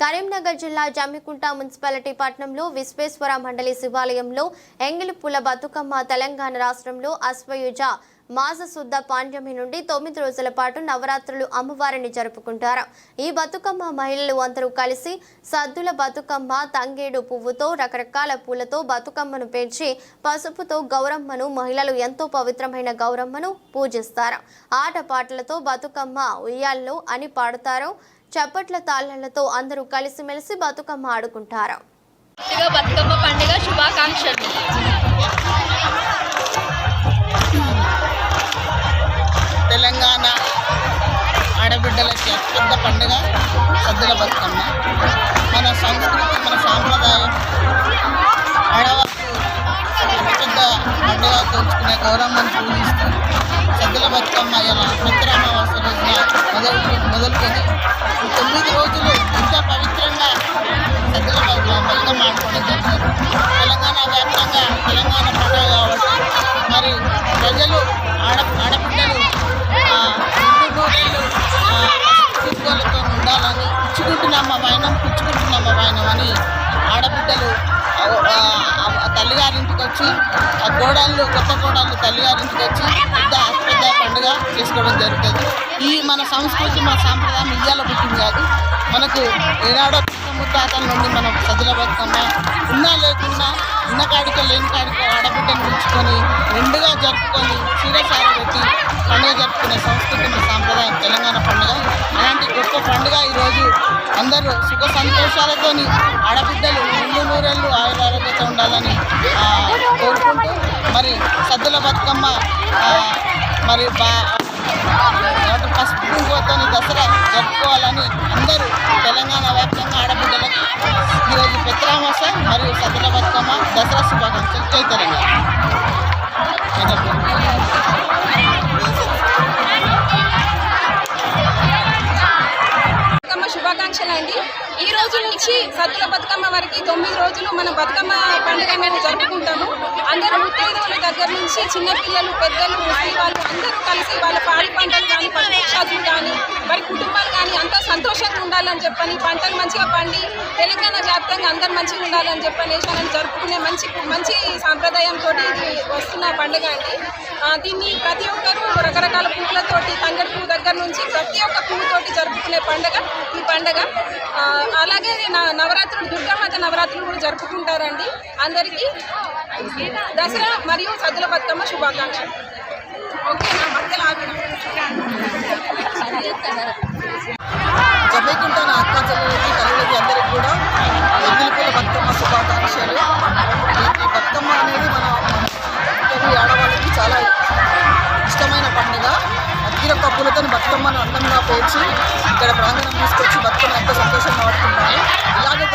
కరీంనగర్ జిల్లా జమ్మికుంట మున్సిపాలిటీ పట్టణంలో విశ్వేశ్వర మండలి శివాలయంలో ఎంగిలిపుల బతుకమ్మ తెలంగాణ రాష్ట్రంలో అశ్వయుజ మాస శుద్ధ పాండ్యమి నుండి తొమ్మిది రోజుల పాటు నవరాత్రులు అమ్మవారిని జరుపుకుంటారు. ఈ బతుకమ్మ మహిళలు అందరూ కలిసి సద్దుల బతుకమ్మ తంగేడు పువ్వుతో రకరకాల పూలతో బతుకమ్మను పెంచి పసుపుతో గౌరమ్మను మహిళలు ఎంతో పవిత్రమైన గౌరమ్మను పూజిస్తారు. ఆటపాటలతో బతుకమ్మ ఉయ్యాల్లో అని పాడతారు. చప్పట్ల తాళాలతో అందరూ కలిసిమెలిసి బతుకమ్మ ఆడుకుంటారు బతుకమ్మ పండుగ శుభాకాంక్షలు. తెలంగాణ ఆడబిడ్డలకి అత్యంత పండుగ సద్దుల బతుకమ్మ. మన సంస్కృతి మన సాంప్రదాయం ఆడవాళ్ళు పెద్ద పండుగ గౌరమ్మను పూజిస్తూ సద్దుల బతుకమ్మ ఇలా మిత్ర అమావాస్య రోజున మొదలు మొదలుకొని తొమ్మిది రోజులు ఎంతో పవిత్రంగా సద్దుల బతుకమ్మ బతుకమ్మ ఆడుకోవడం జరిగింది తెలంగాణ వ్యాప్తంగా తెలంగాణ పండుగ కాబట్టి మరి ప్రజలు ఆడ ఆడపిల్లలు ఆ, నిండు నూరేళ్ళు ఉండాలని పుచ్చుకుంటున్నమ్మ వాయనం పుచ్చుకుంటున్నామ్మ వాయనం అని ఆడబిడ్డలు తల్లిగారింటికి వచ్చి ఆ కోడళ్ళు కొత్త కోడళ్ళు తల్లిగారింటికి వచ్చి పెద్ద పెద్ద పండుగ చేసుకోవడం జరుగుతుంది. ఈ మన సంస్కృతి మన సాంప్రదాయం ఇయ్యాల పుట్టింది కాదు. మనకు ఏనాడో ముత్తాతల నుండి మనం సదుల బతుకమ్మ ఉన్నా లేకున్నా ఉన్న కాడికో లేని కాడికో ఆడబిడ్డను ఉంచుకొని రెండుగా జరుపుకొని చీరసార పెట్టి పండుగ జరుపుకునే సంస్కృతి మన సాంప్రదాయం తెలంగాణ పండుగ. అలాంటి గొప్ప పండుగ ఈరోజు అందరూ సుఖ సంతోషాలతోని ఆడబిడ్డలు నిండు నూరెళ్ళు ఆయురారోగ్యత ఉండాలని కోరుకుంటూ మరి సద్దుల బతుకమ్మ మరి బా పసుపు కుంకుమతో దసరా జరుపుకోవాలని అందరూ తెలంగాణ వ్యాప్తంగా ఆడబిడ్డలకు ఈరోజు పెత్రామాస మరియు సద్దుల బతుకమ్మ దసరా శుభాకాంక్షలు. జై తెలంగాణ. బతుకమ్మ శుభాకాంక్షలు అండి ఈ రోజు నుంచి సద్దుల బతుకమ్మ వరకు తొమ్మిది రోజులు మనం బతుకమ్మ పండుగ మేము జరుపుకుంటాము. అందరూ ముత్తైదువుల దగ్గర నుంచి చిన్నపిల్లలు పెద్దలు ముసలి వాళ్ళు అందరూ కలిసి వాళ్ళ పాడి పంటలు కానీ పశుపక్షాదులు కానీ వారి కుటుంబాలు కానీ అంతా సంతోషంగా ఉండాలని చెప్పని పంటలు మంచిగా పండి తెలంగాణ వ్యాప్తంగా అందరు మంచిగా ఉండాలని చెప్పని మనం జరుపుకునే మంచి మంచి సాంప్రదాయంతో ఇది వస్తున్న పండుగ అండి. దీన్ని ప్రతి ఒక్కరు రకరకాల పువ్వులతోటి తంగడి పువ్వు దగ్గర నుంచి ప్రతి ఒక్క పువ్వుతోటి జరుపుకునే పండుగ ఈ పండుగ. అలాగే నా- నవరాత్రులు దుర్గామాత నవరాత్రులు కూడా జరుపుకుంటారండి. అందరికీ దసరా మరియు సద్దుల బతుకమ్మ శుభాకాంక్షలు. ఓకే నా మధ్యలో ఆపి బతుకమ్మ అనేది మన ఆడవాళ్ళకి చాలా ఇష్టమైన పండుగ. అఖీల కప్పులతో బతుకమ్మను అందంగా పేర్చి ఇక్కడ ప్రాంగణం తీసుకొచ్చి బతుకమ్మ ఎంతో సంతోషంగా ఆడుకుంటాము ఇలాగే